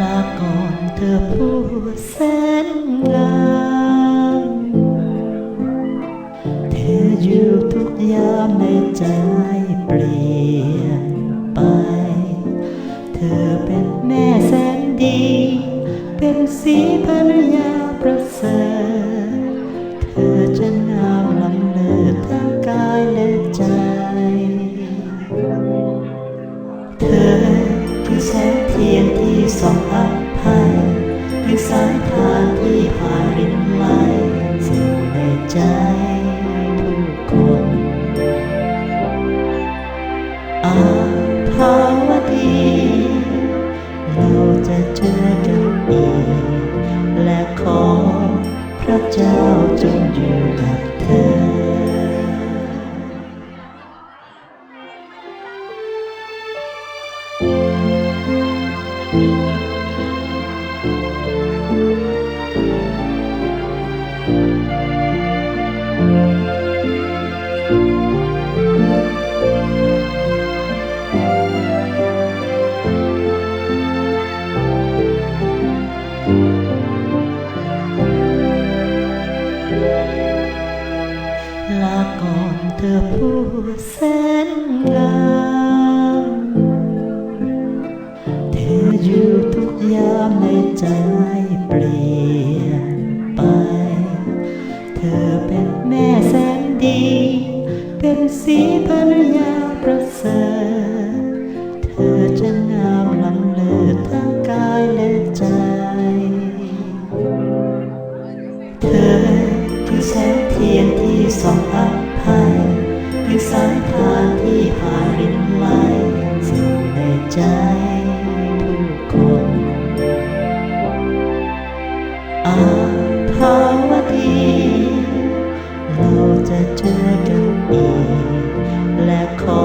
ลาก่นเธอผู้แสนงาม เธออยู่ทุกยามในใจเปลี่ยน เป็นสีภรรยาประเสริฐเธอจะงามล้ำเลิศทั้งกายและใจ เธอคือแสงเทียนที่ส่องอภัยคือสายทานที่พารินไหลสิ่ในใจ จนอยู่กับเธอ เธอผู้แสนงามเธออยู่ทุกยามในใจเปลี่ยนไป เธอเป็นแม่แสนดี เป็นสีพัน เจอกันอีก และขอ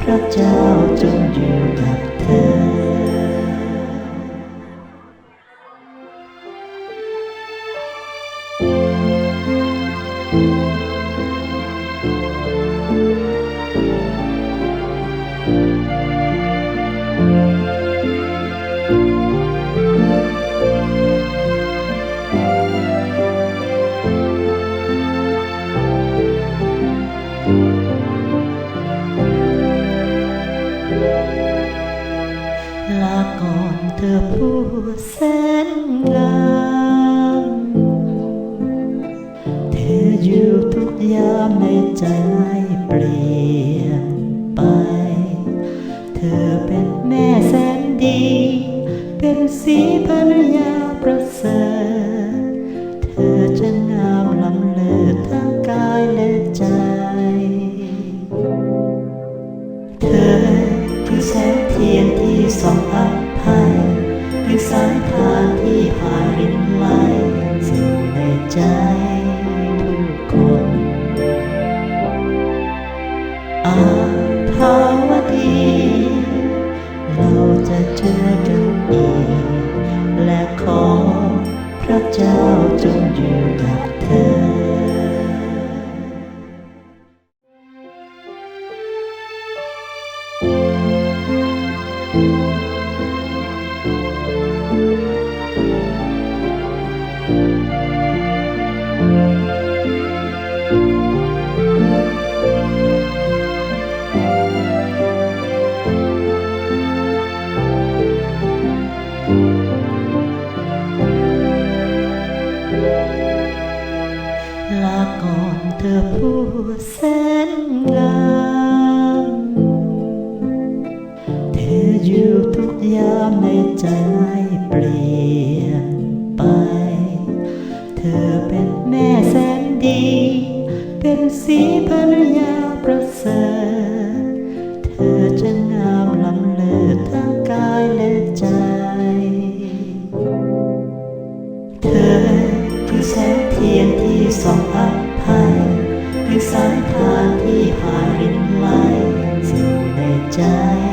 พระเจ้าจงอยู่กับเธอ ลาก่อนเธอผู้แสนงาม เธออยู่ทุกยามในใจเปลี่ยนไป เธอเป็นแม่แสนดี เป็นสีพ ส่องอภัยคือสายทางที่พารินไหลสิ่งในใจ นงามเธออยู่ทุกยามในใจเปลี่ยนไป เธอเป็นแม่แสนดี เป็นสีภรรยาประเสริฐเธอจะง ในใจ